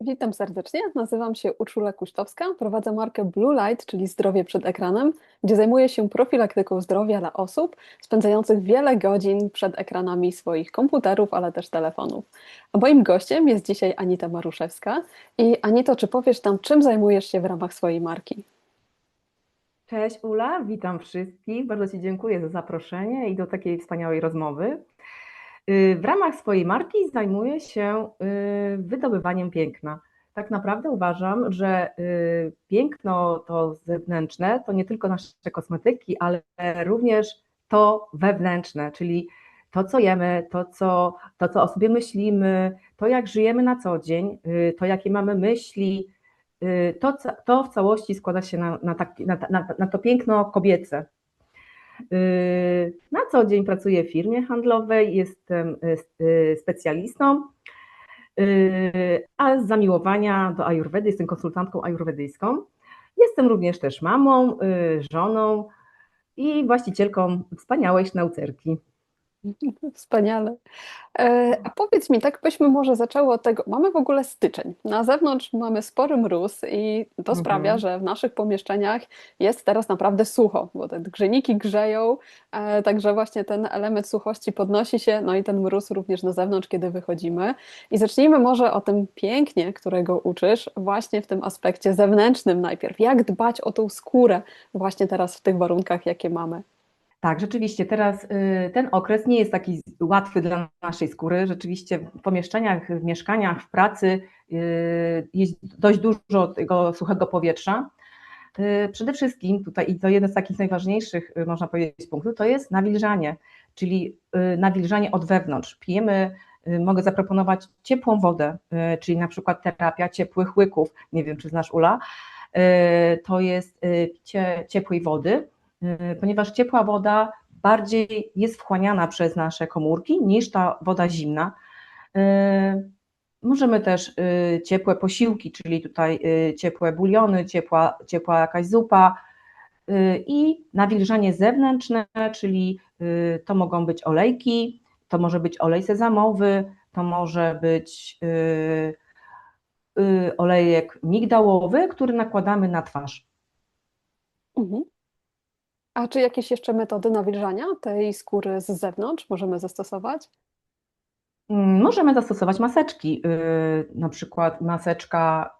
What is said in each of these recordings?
Witam serdecznie, nazywam się Urszula Kuśtowska, prowadzę markę Blue Light, czyli zdrowie przed ekranem, gdzie zajmuję się profilaktyką zdrowia dla osób spędzających wiele godzin przed ekranami swoich komputerów, ale też telefonów. A moim gościem jest dzisiaj Anita Maruszewska. I Anito, czy powiesz nam, czym zajmujesz się w ramach swojej marki? Cześć Ula, witam wszystkich. Bardzo Ci dziękuję za zaproszenie i do takiej wspaniałej rozmowy. Y, w ramach swojej marki zajmuję się y, wydobywaniem piękna. Tak naprawdę uważam, że y, piękno to zewnętrzne to nie tylko nasze kosmetyki, ale również to wewnętrzne, czyli to, co jemy, to co, to, co o sobie myślimy, to, jak żyjemy na co dzień, to, jakie mamy myśli, to, to w całości składa się na, na, taki, na, na, na to piękno kobiece. Yy, na co dzień pracuję w firmie handlowej, jestem yy, specjalistą, yy, a z zamiłowania do ajurwedy jestem konsultantką ajurwedyjską. Jestem również też mamą, żoną i właścicielką wspaniałej sznaucerki. Wspaniale. E, a powiedz mi, tak byśmy może zaczęły od tego, mamy w ogóle styczeń. Na zewnątrz mamy spory mróz i to mhm. sprawia, że w naszych pomieszczeniach jest teraz naprawdę sucho, bo te grzejniki grzeją, e, także właśnie ten element suchości podnosi się, no i ten mróz również na zewnątrz, kiedy wychodzimy. I zacznijmy może o tym pięknie, którego uczysz, właśnie w tym aspekcie zewnętrznym najpierw. Jak dbać o tą skórę właśnie teraz w tych warunkach, jakie mamy? Tak, rzeczywiście teraz y, ten okres nie jest taki łatwy dla naszej skóry. Rzeczywiście w pomieszczeniach, w mieszkaniach, w pracy y, jest dość dużo tego suchego powietrza. Y, przede wszystkim tutaj, i to jeden z takich najważniejszych, można powiedzieć, punktów, to jest nawilżanie, czyli nawilżanie od wewnątrz. Pijemy, mogę zaproponować ciepłą wodę, czyli na przykład terapia ciepłych łyków. Nie wiem, czy znasz Ula. To jest picie ciepłej wody ponieważ ciepła woda bardziej jest wchłaniana przez nasze komórki niż ta woda zimna. Y, możemy też y, ciepłe posiłki, czyli tutaj ciepłe buliony, ciepła, ciepła jakaś zupa i nawilżanie zewnętrzne, czyli to mogą być olejki, to może być olej sezamowy, to może być olejek migdałowy, który nakładamy na twarz. Mhm. A czy jakieś jeszcze metody nawilżania tej skóry z zewnątrz możemy zastosować? Mm, możemy zastosować maseczki, y, na przykład maseczka,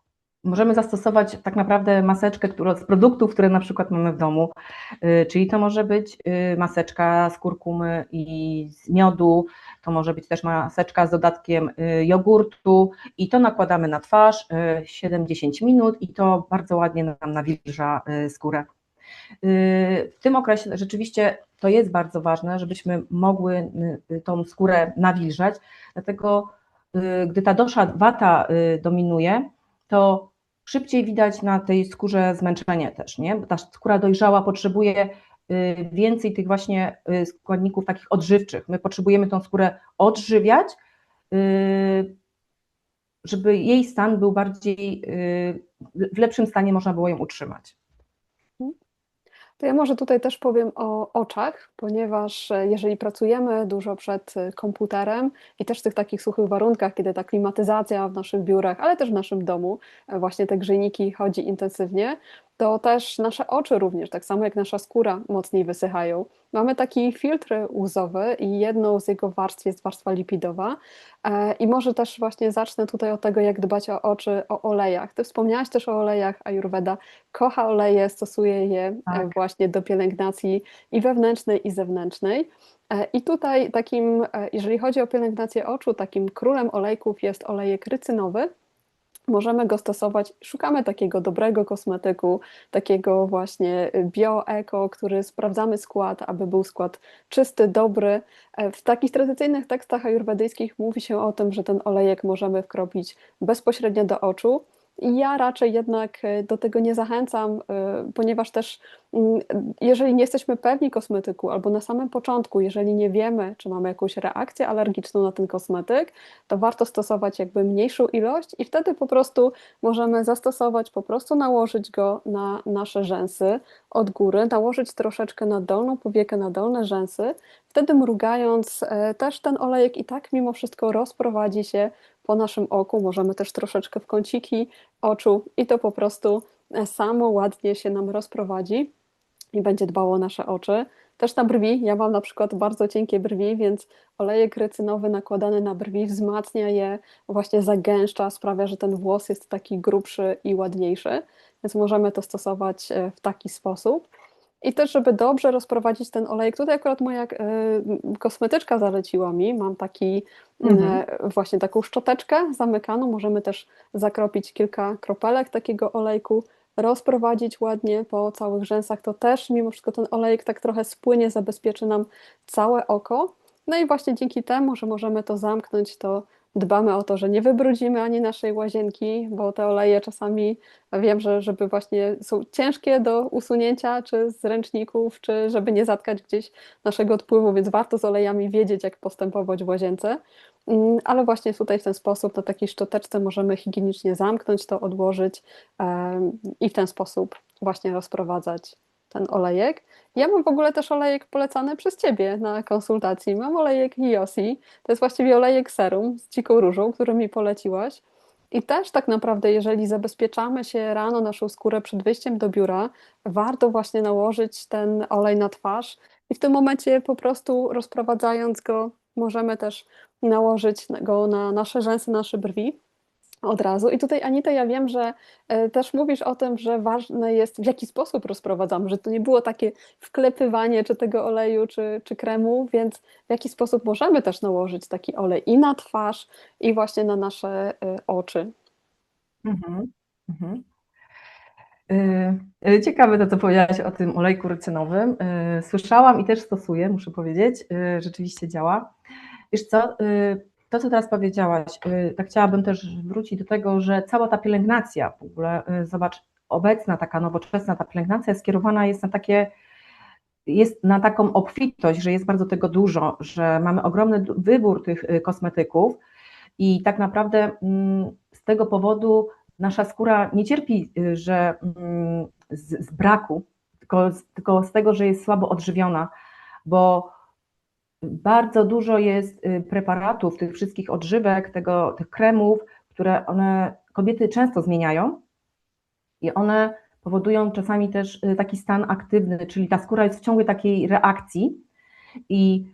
możemy zastosować tak naprawdę maseczkę z produktów, które na przykład mamy w domu, y, czyli to może być y, maseczka z kurkumy i z miodu, to może być też maseczka z dodatkiem jogurtu i to nakładamy na twarz 7-10 minut i to bardzo ładnie nam nawilża skórę. Y, w tym okresie rzeczywiście to jest bardzo ważne, żebyśmy mogły y, tą skórę nawilżać, dlatego y, gdy ta dosza wata dominuje, to szybciej widać na tej skórze zmęczenie też, nie? Bo ta skóra dojrzała potrzebuje więcej tych właśnie składników takich odżywczych. My potrzebujemy tą skórę odżywiać, żeby jej stan był bardziej, w lepszym stanie można było ją utrzymać. To ja może tutaj też powiem o oczach, ponieważ e, jeżeli pracujemy dużo przed e, komputerem i też w tych takich suchych warunkach, kiedy ta klimatyzacja w naszych biurach, ale też w naszym domu, e, właśnie te grzejniki chodzi intensywnie, to też nasze oczy również, tak samo jak nasza skóra, mocniej wysychają. Mamy taki filtr łzowy i jedną z jego warstw jest warstwa lipidowa. E, I może też właśnie zacznę tutaj od tego, jak dbać o oczy, o olejach. Ty wspomniałaś też o olejach, Ayurveda kocha oleje, stosuje je e, tak. właśnie do pielęgnacji i wewnętrznej, i zewnętrznej. E, I tutaj takim, jeżeli chodzi o pielęgnację oczu, takim królem olejków jest olejek rycynowy możemy go stosować. Szukamy takiego dobrego kosmetyku, takiego właśnie bio-eko, który sprawdzamy skład, aby był skład czysty, dobry. E, w takich tradycyjnych tekstach ajurwedyjskich mówi się o tym, że ten olejek możemy wkropić bezpośrednio do oczu. Ja raczej jednak e, do tego nie zachęcam, e, ponieważ też mm, jeżeli nie jesteśmy pewni kosmetyku albo na samym początku, jeżeli nie wiemy, czy mamy jakąś reakcję alergiczną na ten kosmetyk, to warto stosować jakby mniejszą ilość i wtedy po prostu możemy zastosować, po prostu nałożyć go na nasze rzęsy od góry, nałożyć troszeczkę na dolną powiekę, na dolne rzęsy, wtedy mrugając e, też ten olejek i tak mimo wszystko rozprowadzi się po naszym oku, możemy też troszeczkę w kąciki oczu i to po prostu e, samo ładnie się nam rozprowadzi i będzie dbało o nasze oczy. Też na brwi. Ja mam na przykład bardzo cienkie brwi, więc olejek rycynowy nakładany na brwi wzmacnia je, właśnie zagęszcza, sprawia, że ten włos jest taki grubszy i ładniejszy. Więc możemy to stosować e, w taki sposób. I też, żeby dobrze rozprowadzić ten olejek, tutaj akurat moja e, kosmetyczka zaleciła mi, mam taki Mhm. e, właśnie taką szczoteczkę zamykaną, możemy też zakropić kilka kropelek takiego olejku, rozprowadzić ładnie po całych rzęsach, to też mimo wszystko ten olejek tak trochę spłynie, zabezpieczy nam całe oko. No i właśnie dzięki temu, że możemy to zamknąć, to dbamy o to, że nie wybrudzimy ani naszej łazienki, bo te oleje czasami wiem, że żeby właśnie są ciężkie do usunięcia, czy z ręczników, czy żeby nie zatkać gdzieś naszego odpływu, więc warto z olejami wiedzieć, jak postępować w łazience. Mm, Ale właśnie tutaj w ten sposób na takiej szczoteczce możemy higienicznie zamknąć to, odłożyć i w ten sposób właśnie rozprowadzać ten olejek. Ja mam w ogóle też olejek polecany przez Ciebie na konsultacji. Mam olejek Yosi, to jest właściwie olejek serum z dziką różą, który mi poleciłaś. I też tak naprawdę, jeżeli zabezpieczamy się rano naszą skórę przed wyjściem do biura, warto właśnie nałożyć ten olej na twarz i w tym momencie po prostu rozprowadzając go, możemy też nałożyć go na nasze rzęsy, nasze brwi od razu. I tutaj, Anita, ja wiem, że e, też mówisz o tym, że ważne jest, w jaki sposób rozprowadzamy, że to nie było takie wklepywanie czy tego oleju, czy, czy kremu, więc w jaki sposób możemy też nałożyć taki olej i na twarz, i właśnie na nasze e, oczy. Mhm. Mhm. Y, Ciekawe to, co powiedziałaś o tym olejku rycynowym. Słyszałam i też stosuję, muszę powiedzieć, rzeczywiście działa. Wiesz co, to co teraz powiedziałaś, y, tak chciałabym też wrócić do tego, że cała ta pielęgnacja w ogóle, y, zobacz, obecna taka nowoczesna ta pielęgnacja skierowana jest na takie, jest na taką obfitość, że jest bardzo tego dużo, że mamy ogromny wybór tych y, kosmetyków i tak naprawdę mm, z tego powodu nasza skóra nie cierpi, że mm, z, z braku, tylko, z- tylko z tego, że jest słabo odżywiona, bo bardzo dużo jest y, preparatów, tych wszystkich odżywek, tego, tych kremów, które one kobiety często zmieniają i one powodują czasami też y, taki stan aktywny, czyli ta skóra jest w ciągłej takiej reakcji i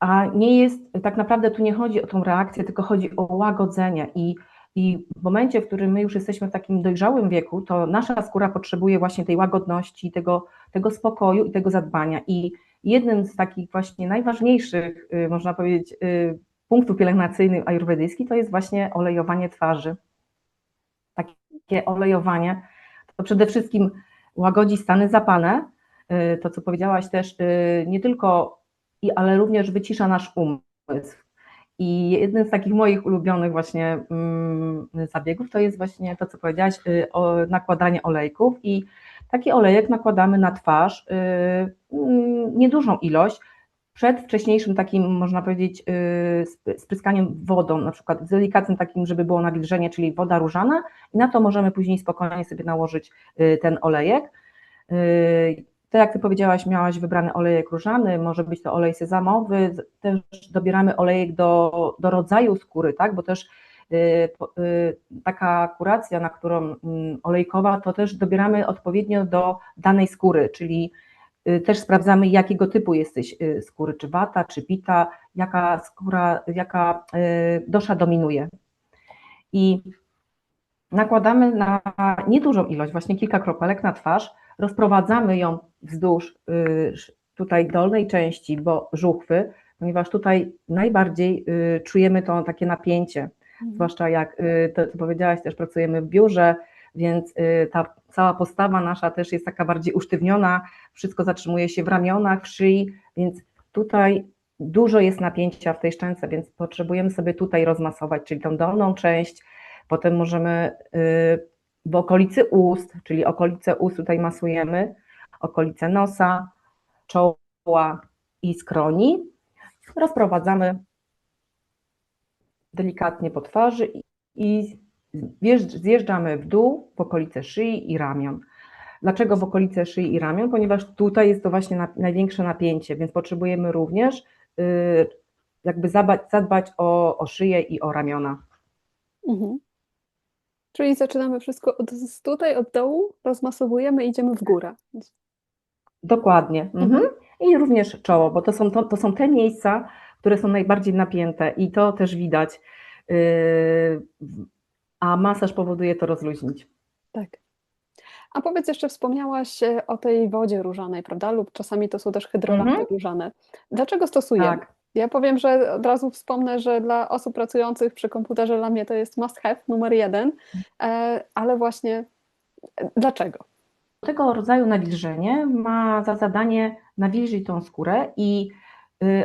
a nie jest, tak naprawdę tu nie chodzi o tą reakcję, tylko chodzi o łagodzenie i, i w momencie, w którym my już jesteśmy w takim dojrzałym wieku, to nasza skóra potrzebuje właśnie tej łagodności, tego, tego spokoju i tego zadbania i jednym z takich właśnie najważniejszych, y, można powiedzieć, y, punktów pielęgnacyjnych ajurwedyjskich to jest właśnie olejowanie twarzy. Takie olejowanie to przede wszystkim łagodzi stany zapalne, y, to co powiedziałaś też, nie tylko, ale również wycisza nasz umysł. I jednym z takich moich ulubionych właśnie mm, zabiegów to jest właśnie to, co powiedziałaś, nakładanie olejków i taki olejek nakładamy na twarz, y, mm, niedużą ilość, przed wcześniejszym takim, można powiedzieć, y, sp- spryskaniem wodą, na przykład z delikatnym takim, żeby było nawilżenie, czyli woda różana i na to możemy później spokojnie sobie nałożyć y, ten olejek. Tak jak Ty powiedziałaś, miałaś wybrany olejek różany, może być to olej sezamowy, też dobieramy olejek do, do rodzaju skóry, tak, bo też taka kuracja, na którą mm, olejkowa, to też dobieramy odpowiednio do danej skóry, czyli y, też sprawdzamy, jakiego typu jesteś y, skóry, czy wata, czy pita, jaka skóra, jaka y, dosza dominuje. I nakładamy na niedużą ilość, właśnie kilka kropelek na twarz, rozprowadzamy ją wzdłuż y, tutaj dolnej części, bo żuchwy, ponieważ tutaj najbardziej y, czujemy to takie napięcie, zwłaszcza jak y, to, co powiedziałaś, też pracujemy w biurze, więc y, ta cała postawa nasza też jest taka bardziej usztywniona, wszystko zatrzymuje się w ramionach, w szyi, więc tutaj dużo jest napięcia w tej szczęce, więc potrzebujemy sobie tutaj rozmasować, czyli tą dolną część, potem możemy y, w okolicy ust, czyli okolice ust tutaj masujemy, okolice nosa, czoła i skroni, rozprowadzamy delikatnie po twarzy i, i zjeżdż- zjeżdżamy w dół w okolice szyi i ramion. Dlaczego w okolice szyi i ramion? Ponieważ tutaj jest to właśnie na, największe napięcie, więc potrzebujemy również y, jakby zadbać, zadbać o, o szyję i o ramiona. Mhm. Czyli zaczynamy wszystko od tutaj, od dołu, rozmasowujemy i idziemy w górę. Dokładnie. Mhm. Mhm. I również czoło, bo to są, to, to są te miejsca, które są najbardziej napięte i to też widać. Yy, a masaż powoduje to rozluźnić. Tak. A powiedz jeszcze, wspomniałaś e, o tej wodzie różanej, prawda? Lub czasami to są też hydrolaty Mhm. różane. Dlaczego stosujemy? Tak. Ja powiem, że od razu wspomnę, że dla osób pracujących przy komputerze dla mnie to jest must have numer jeden, e, ale właśnie e, dlaczego? Tego rodzaju nawilżenie ma za zadanie nawilżyć tą skórę i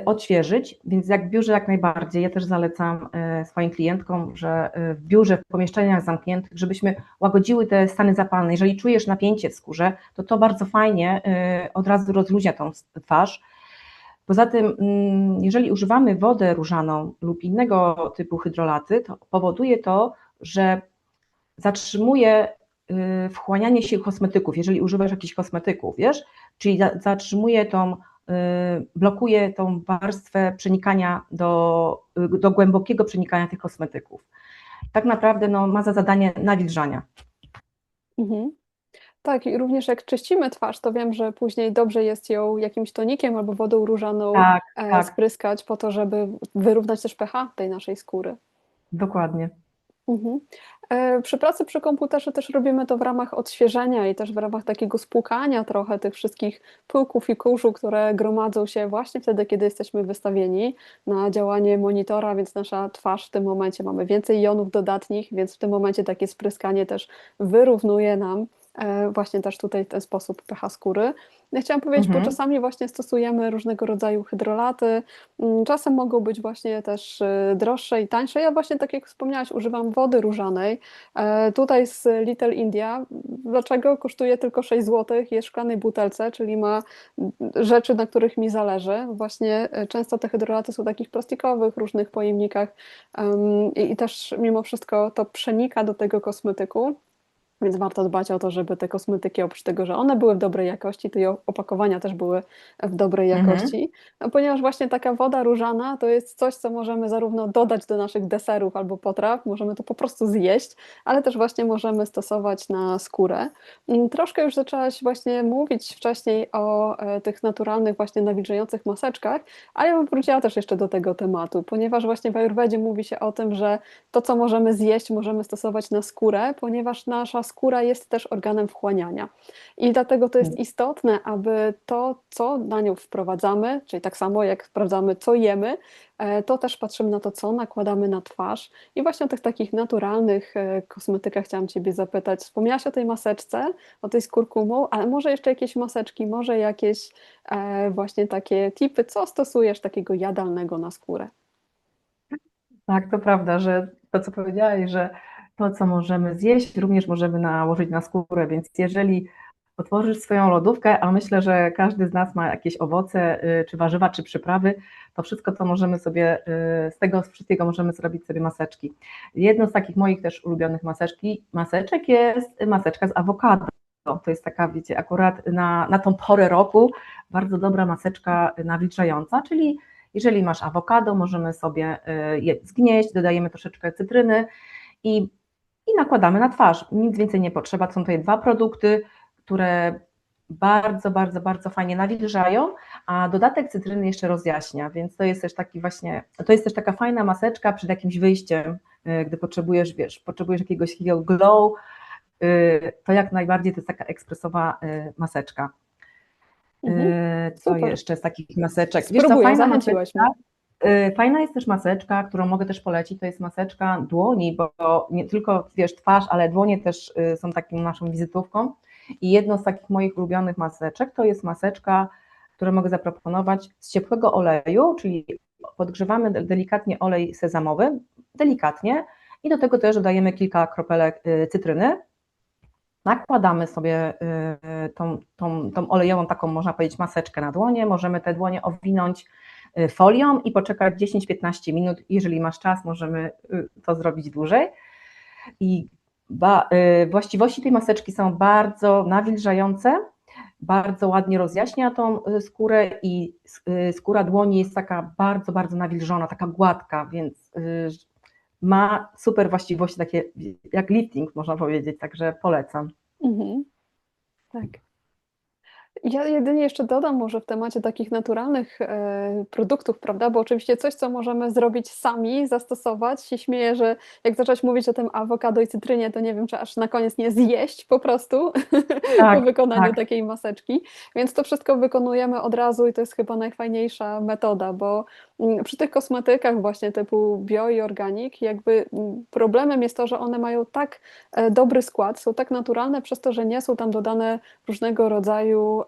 odświeżyć, więc jak w biurze jak najbardziej. Ja też zalecam y, swoim klientkom, że y, w biurze, w pomieszczeniach zamkniętych, żebyśmy łagodziły te stany zapalne. Jeżeli czujesz napięcie w skórze, to to bardzo fajnie y, od razu rozluźnia tą twarz. Poza tym, mm, jeżeli używamy wodę różaną lub innego typu hydrolaty, to powoduje to, że zatrzymuje y, wchłanianie się kosmetyków, jeżeli używasz jakichś kosmetyków, wiesz, czyli za, zatrzymuje tą, y, blokuje tą warstwę przenikania do, y, do głębokiego przenikania tych kosmetyków. Tak naprawdę no, ma za zadanie nawilżania. Mhm. Tak, i również jak czyścimy twarz, to wiem, że później dobrze jest ją jakimś tonikiem albo wodą różaną Tak, e, tak. spryskać po to, żeby wyrównać też pH tej naszej skóry. Dokładnie. Mhm. E, Przy pracy przy komputerze też robimy to w ramach odświeżenia i też w ramach takiego spłukania trochę tych wszystkich pyłków i kurzu, które gromadzą się właśnie wtedy, kiedy jesteśmy wystawieni na działanie monitora, więc nasza twarz w tym momencie mamy więcej jonów dodatnich, więc w tym momencie takie spryskanie też wyrównuje nam właśnie też tutaj w ten sposób pH skóry. Ja chciałam powiedzieć, Mhm. bo czasami właśnie stosujemy różnego rodzaju hydrolaty, Mm, Czasem mogą być właśnie też y, droższe i tańsze. Ja właśnie, tak jak wspomniałaś, używam wody różanej. E, Tutaj z Little India. Dlaczego? Kosztuje tylko 6 zł, jest w szklanej butelce, czyli ma mm, rzeczy, na których mi zależy. Właśnie e, często te hydrolaty są w takich plastikowych, różnych pojemnikach em, i i też mimo wszystko to przenika do tego kosmetyku. Więc warto dbać o to, żeby te kosmetyki, oprócz tego, że one były w dobrej jakości, to i opakowania też były w dobrej Mhm. jakości. No, Ponieważ właśnie taka woda różana to jest coś, co możemy zarówno dodać do naszych deserów albo potraw, możemy to po prostu zjeść, ale też właśnie możemy stosować na skórę. Mm, Troszkę już zaczęłaś właśnie mówić wcześniej o e, tych naturalnych, właśnie nawilżających maseczkach, a ja bym wróciła też jeszcze do tego tematu, ponieważ właśnie w Ayurvedzie mówi się o tym, że to, co możemy zjeść, możemy stosować na skórę, ponieważ nasza skóra jest też organem wchłaniania. I dlatego to jest istotne, aby to, co na nią wprowadzamy, czyli tak samo jak sprawdzamy, co jemy, e, to też patrzymy na to, co nakładamy na twarz. I właśnie o tych takich naturalnych e, kosmetykach chciałam Ciebie zapytać. Wspomniałaś o tej maseczce, o tej z kurkumą, ale może jeszcze jakieś maseczki, może jakieś e, właśnie takie tipy, co stosujesz takiego jadalnego na skórę? Tak, to prawda, że to, co powiedziałeś, że to, co możemy zjeść, również możemy nałożyć na skórę, więc jeżeli otworzysz swoją lodówkę, a myślę, że każdy z nas ma jakieś owoce, y, czy warzywa, czy przyprawy, to wszystko, co możemy sobie, y, z tego wszystkiego możemy zrobić sobie maseczki. Jedną z takich moich też ulubionych maseczki, maseczek jest maseczka z awokado. To jest taka, wiecie, akurat na, na tą porę roku bardzo dobra maseczka nawilżająca, czyli jeżeli masz awokado, możemy sobie y, je zgnieść, dodajemy troszeczkę cytryny i, i nakładamy na twarz. Nic więcej nie potrzeba. Są tutaj dwa produkty, które bardzo, bardzo, bardzo fajnie nawilżają, a dodatek cytryny jeszcze rozjaśnia, więc to jest też taki właśnie, to jest też taka fajna maseczka przed jakimś wyjściem, y, gdy potrzebujesz, wiesz, potrzebujesz jakiegoś takiego glow, y, to jak najbardziej to jest taka ekspresowa y, maseczka. Mhm. Co super. jeszcze z takich maseczek? Wiesz co, Spróbuję, fajna maseczka, Fajna jest też maseczka, którą mogę też polecić, to jest maseczka dłoni, bo nie tylko wiesz twarz, ale dłonie też y, są taką naszą wizytówką. I jedną z takich moich ulubionych maseczek to jest maseczka, którą mogę zaproponować z ciepłego oleju, czyli podgrzewamy de- delikatnie olej sezamowy, delikatnie i do tego też dodajemy kilka kropelek y, cytryny. Nakładamy sobie y, tą, tą, tą olejową taką, można powiedzieć, maseczkę na dłonie. Możemy te dłonie owinąć y, folią i poczekać 10-15 minut. Jeżeli masz czas, możemy y, to zrobić dłużej. I ba, y, właściwości tej maseczki są bardzo nawilżające, bardzo ładnie rozjaśnia tą y, skórę i y, skóra dłoni jest taka bardzo, bardzo nawilżona, taka gładka, więc y, ma super właściwości takie jak lifting, można powiedzieć, także polecam. Mhm. Tak. Ja jedynie jeszcze dodam może w temacie takich naturalnych e, produktów, prawda? Bo oczywiście coś, co możemy zrobić sami, zastosować. Się śmieję, że jak zacząć mówić o tym awokado i cytrynie, to nie wiem, czy aż na koniec nie zjeść po prostu Tak, po wykonaniu tak. takiej maseczki. Więc to wszystko wykonujemy od razu i to jest chyba najfajniejsza metoda, bo przy tych kosmetykach właśnie typu bio i organik, jakby mm, problemem jest to, że one mają tak e, dobry skład, są tak naturalne przez to, że nie są tam dodane różnego rodzaju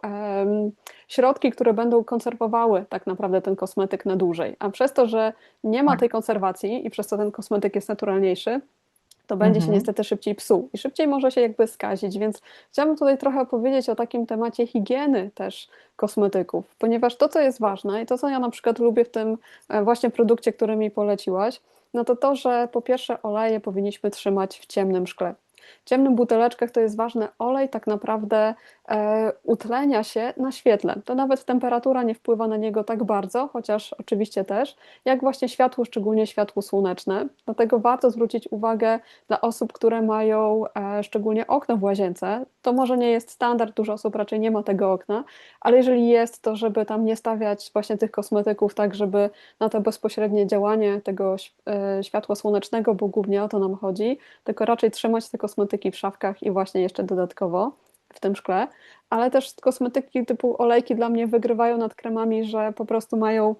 środki, które będą konserwowały tak naprawdę ten kosmetyk na dłużej. A przez to, że nie ma Tak. tej konserwacji i przez to ten kosmetyk jest naturalniejszy, to będzie się Mhm. niestety szybciej psuł i szybciej może się jakby skazić, więc chciałabym tutaj trochę opowiedzieć o takim temacie higieny też kosmetyków, ponieważ to, co jest ważne i to, co ja na przykład lubię w tym e, właśnie produkcie, który mi poleciłaś, no to to, że po pierwsze oleje powinniśmy trzymać w ciemnym szkle. Ciemnym buteleczkach to jest ważne, olej tak naprawdę e, utlenia się na świetle. To nawet temperatura nie wpływa na niego tak bardzo, chociaż oczywiście też, jak właśnie światło, szczególnie światło słoneczne. Dlatego warto zwrócić uwagę dla osób, które mają e, szczególnie okno w łazience. To może nie jest standard, dużo osób raczej nie ma tego okna, ale jeżeli jest, to żeby tam nie stawiać właśnie tych kosmetyków tak, żeby na to bezpośrednie działanie tego e, światła słonecznego, bo głównie o to nam chodzi, tylko raczej trzymać te kosmetyki w szafkach i właśnie jeszcze dodatkowo w tym szkle, ale też kosmetyki typu olejki dla mnie wygrywają nad kremami, że po prostu mają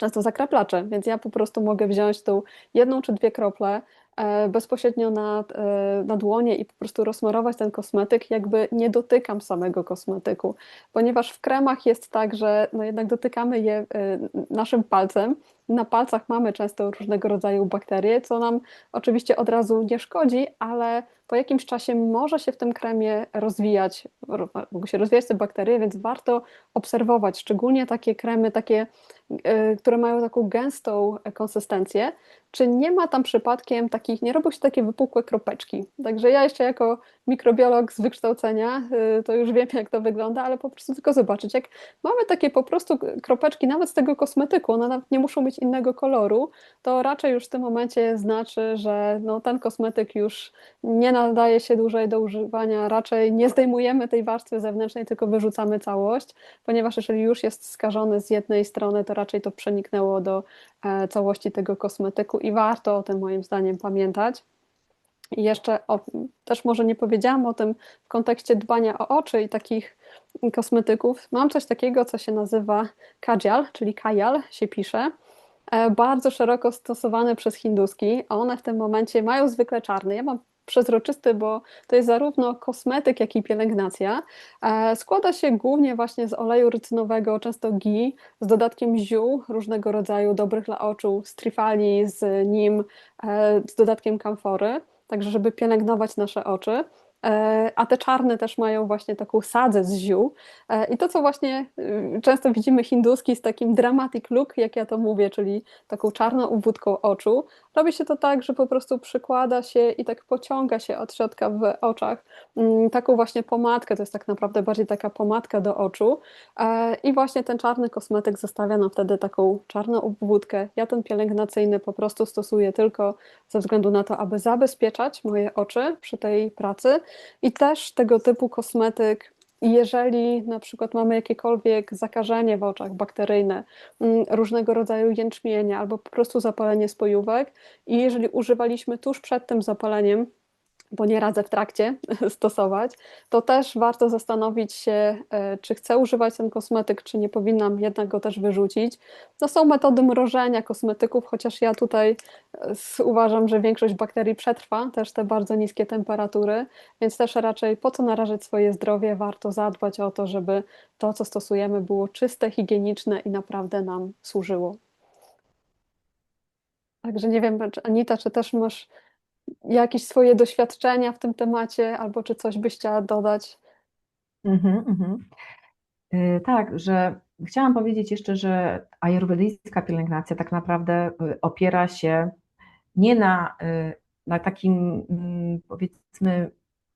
często zakraplacze, więc ja po prostu mogę wziąć tą jedną czy dwie krople e, bezpośrednio na, e, na dłonie i po prostu rozsmarować ten kosmetyk, jakby nie dotykam samego kosmetyku, ponieważ w kremach jest tak, że no jednak dotykamy je e, naszym palcem. Na palcach mamy często różnego rodzaju bakterie, co nam oczywiście od razu nie szkodzi, ale po jakimś czasie może się w tym kremie rozwijać, ro- mogą się rozwijać te bakterie, więc warto obserwować, szczególnie takie kremy, takie, y, które mają taką gęstą konsystencję, czy nie ma tam przypadkiem takich, nie robią się takie wypukłe kropeczki. Także ja jeszcze jako mikrobiolog z wykształcenia, y, to już wiem jak to wygląda, ale po prostu tylko zobaczyć, jak mamy takie po prostu kropeczki, nawet z tego kosmetyku, one nawet nie muszą mieć innego koloru, to raczej już w tym momencie znaczy, że no, ten kosmetyk już nie nadaje się dłużej do używania, raczej nie zdejmujemy tej warstwy zewnętrznej, tylko wyrzucamy całość, ponieważ jeżeli już jest skażony z jednej strony, to raczej to przeniknęło do e, całości tego kosmetyku i warto o tym moim zdaniem pamiętać. I jeszcze o, też może nie powiedziałam o tym w kontekście dbania o oczy i takich kosmetyków. Mam coś takiego, co się nazywa kajal, czyli kajal się pisze. E, Bardzo szeroko stosowane przez hinduski, a one w tym momencie mają zwykle czarny. Ja mam przezroczysty, bo to jest zarówno kosmetyk, jak i pielęgnacja. E, Składa się głównie właśnie z oleju rycynowego, często ghee, z dodatkiem ziół różnego rodzaju, dobrych dla oczu, z trifali, z nim, e, z dodatkiem kamfory, także żeby pielęgnować nasze oczy. E, A te czarne też mają właśnie taką sadzę z ziół. E, I to, co właśnie y, często widzimy hinduski z takim dramatic look, jak ja to mówię, czyli taką czarną obwódką oczu, robi się to tak, że po prostu przykłada się i tak pociąga się od środka w oczach mm, taką właśnie pomadkę, to jest tak naprawdę bardziej taka pomadka do oczu E, i właśnie ten czarny kosmetyk zostawia nam wtedy taką czarną obwódkę. Ja ten pielęgnacyjny po prostu stosuję tylko ze względu na to, aby zabezpieczać moje oczy przy tej pracy i też tego typu kosmetyk jeżeli na przykład mamy jakiekolwiek zakażenie w oczach bakteryjne, mm, różnego rodzaju jęczmienie albo po prostu zapalenie spojówek i jeżeli używaliśmy tuż przed tym zapaleniem, bo nie radzę w trakcie stosować, to też warto zastanowić się, e, czy chcę używać ten kosmetyk, czy nie powinnam jednak go też wyrzucić. To są metody mrożenia kosmetyków, chociaż ja tutaj e, uważam, że większość bakterii przetrwa też te bardzo niskie temperatury, więc też raczej po co narażać swoje zdrowie, warto zadbać o to, żeby to, co stosujemy, było czyste, higieniczne i naprawdę nam służyło. Także nie wiem, Anita, czy też masz jakieś swoje doświadczenia w tym temacie, albo czy coś byś chciała dodać? Mhm, mhm. Y, Tak, że chciałam powiedzieć jeszcze, że ajurwedyjska pielęgnacja tak naprawdę y, opiera się nie na, y, na takim mm, powiedzmy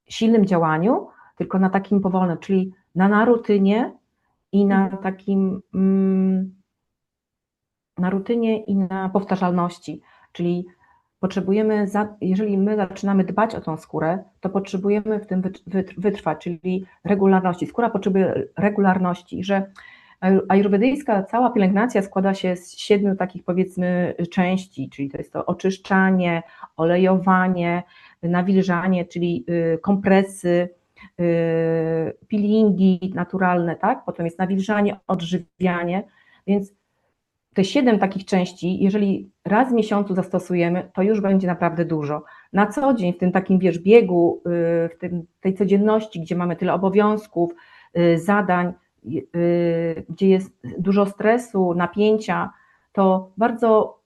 silnym działaniu, tylko na takim powolnym, czyli na, na rutynie i na Mhm. takim mm, na rutynie i na powtarzalności, czyli potrzebujemy, za, jeżeli my zaczynamy dbać o tą skórę, to potrzebujemy w tym wyt- wyt- wytrwać, czyli regularności. Skóra potrzebuje regularności, że aju- ajurwedyjska cała pielęgnacja składa się z siedmiu takich powiedzmy części, czyli to jest to oczyszczanie, olejowanie, nawilżanie, czyli y, kompresy, y, peelingi naturalne, tak? Potem jest nawilżanie, odżywianie, więc te siedem takich części, jeżeli raz w miesiącu zastosujemy, to już będzie naprawdę dużo. Na co dzień, w tym takim wiesz, biegu, y, w tym, tej codzienności, gdzie mamy tyle obowiązków, y, zadań, y, gdzie jest dużo stresu, napięcia, to bardzo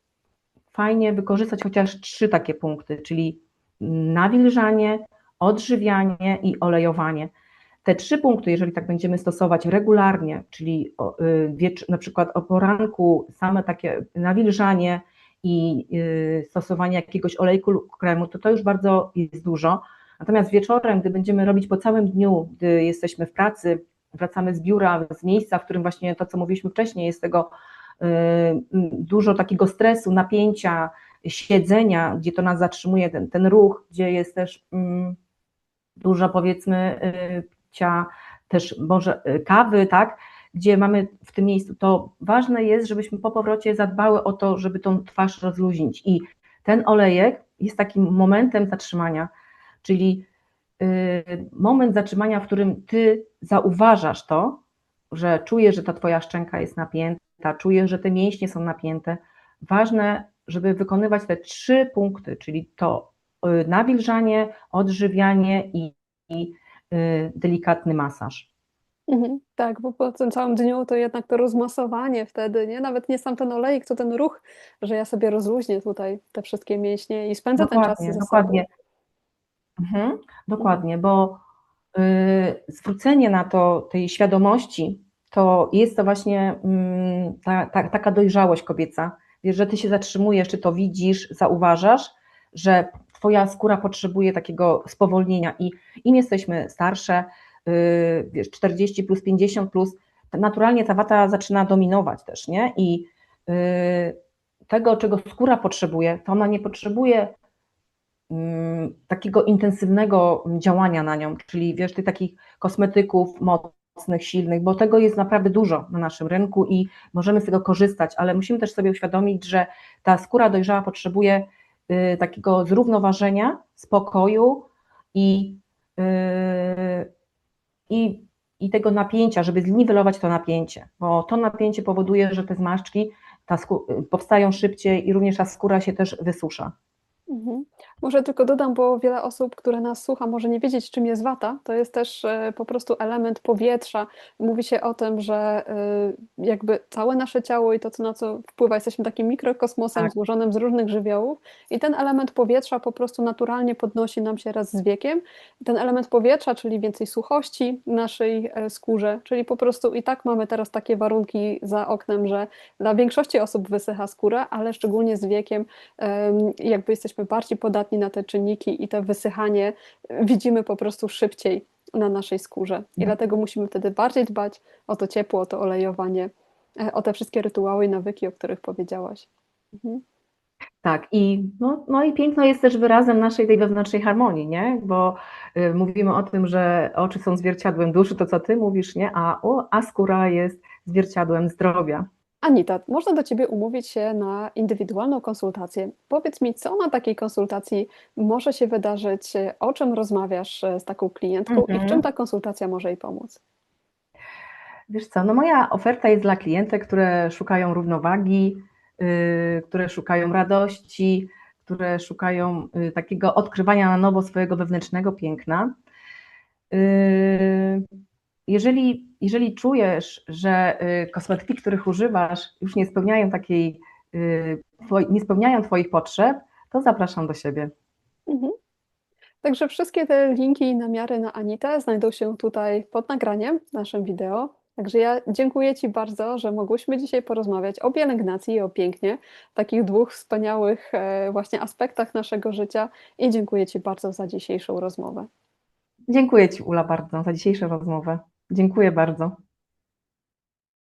fajnie wykorzystać chociaż trzy takie punkty, czyli nawilżanie, odżywianie i olejowanie. Te trzy punkty, jeżeli tak będziemy stosować regularnie, czyli y, na przykład o poranku same takie nawilżanie i y, stosowanie jakiegoś olejku lub kremu, to to już bardzo jest dużo. Natomiast wieczorem, gdy będziemy robić po całym dniu, gdy jesteśmy w pracy, wracamy z biura, z miejsca, w którym właśnie to, co mówiliśmy wcześniej, jest tego y, dużo takiego stresu, napięcia, siedzenia, gdzie to nas zatrzymuje, ten, ten ruch, gdzie jest też mm, dużo powiedzmy picia też może y, kawy, tak, gdzie mamy w tym miejscu, to ważne jest, żebyśmy po powrocie zadbały o to, żeby tą twarz rozluźnić. I ten olejek jest takim momentem zatrzymania, czyli y, moment zatrzymania, w którym ty zauważasz to, że czujesz, że ta twoja szczęka jest napięta, czujesz, że te mięśnie są napięte. Ważne, żeby wykonywać te trzy punkty, czyli to y, nawilżanie, odżywianie i, i delikatny masaż. Mhm, tak, bo po tym całym dniu to jednak to rozmasowanie wtedy, nie? Nawet nie sam ten olejek, to ten ruch, że ja sobie rozluźnię tutaj te wszystkie mięśnie i spędzę ten czas Dokładnie, dokładnie. Mhm, dokładnie, bo y, zwrócenie na to tej świadomości, to jest to właśnie mm, ta, ta, taka dojrzałość kobieca. Wiesz, że ty się zatrzymujesz, czy to widzisz, zauważasz, że twoja skóra potrzebuje takiego spowolnienia i im jesteśmy starsze, y, wiesz, 40 plus, 50 plus, naturalnie ta wata zaczyna dominować też, nie? I y, tego, czego skóra potrzebuje, to ona nie potrzebuje mm, takiego intensywnego działania na nią, czyli wiesz, tych takich kosmetyków mocnych, silnych, bo tego jest naprawdę dużo na naszym rynku i możemy z tego korzystać, ale musimy też sobie uświadomić, że ta skóra dojrzała potrzebuje takiego zrównoważenia, spokoju i, y, i, i tego napięcia, żeby zniwelować to napięcie, bo to napięcie powoduje, że te zmarszczki skó- powstają szybciej i również ta skóra się też wysusza. Mhm. Może tylko dodam, bo wiele osób, które nas słucha, może nie wiedzieć, czym jest wata. To jest też e, po prostu element powietrza. Mówi się o tym, że e, jakby całe nasze ciało i to, co na co wpływa, jesteśmy takim mikrokosmosem Tak. złożonym z różnych żywiołów i ten element powietrza po prostu naturalnie podnosi nam się raz z wiekiem. Ten element powietrza, czyli więcej suchości naszej e, skórze, czyli po prostu i tak mamy teraz takie warunki za oknem, że dla większości osób wysycha skóra, ale szczególnie z wiekiem em, jakby jesteśmy bardziej podatni na te czynniki i to wysychanie widzimy po prostu szybciej na naszej skórze. I Mhm. dlatego musimy wtedy bardziej dbać o to ciepło, o to olejowanie, e, o te wszystkie rytuały i nawyki, o których powiedziałaś. Mhm. Tak, i, no, no i piękno jest też wyrazem naszej tej wewnętrznej harmonii, nie? Bo y, mówimy o tym, że oczy są zwierciadłem duszy, to co ty mówisz, nie? A, o, a skóra jest zwierciadłem zdrowia. Anita, można do Ciebie umówić się na indywidualną konsultację. Powiedz mi, co na takiej konsultacji może się wydarzyć, o czym rozmawiasz e, z taką klientką i w Mhm. czym ta konsultacja może jej pomóc? Wiesz co, no moja oferta jest dla klientek, które szukają równowagi, y, które szukają radości, które szukają y, takiego odkrywania na nowo swojego wewnętrznego piękna. Y, Jeżeli, jeżeli czujesz, że y, kosmetyki, których używasz, już nie spełniają takiej, y, nie spełniają Twoich potrzeb, to zapraszam do siebie. Mhm. Także wszystkie te linki i namiary na Anitę znajdą się tutaj pod nagraniem w naszym wideo. Także ja dziękuję Ci bardzo, że mogłyśmy dzisiaj porozmawiać o pielęgnacji i o pięknie, takich dwóch wspaniałych e, właśnie aspektach naszego życia i dziękuję Ci bardzo za dzisiejszą rozmowę. Dziękuję Ci, Ula, bardzo za dzisiejszą rozmowę. Dziękuję bardzo.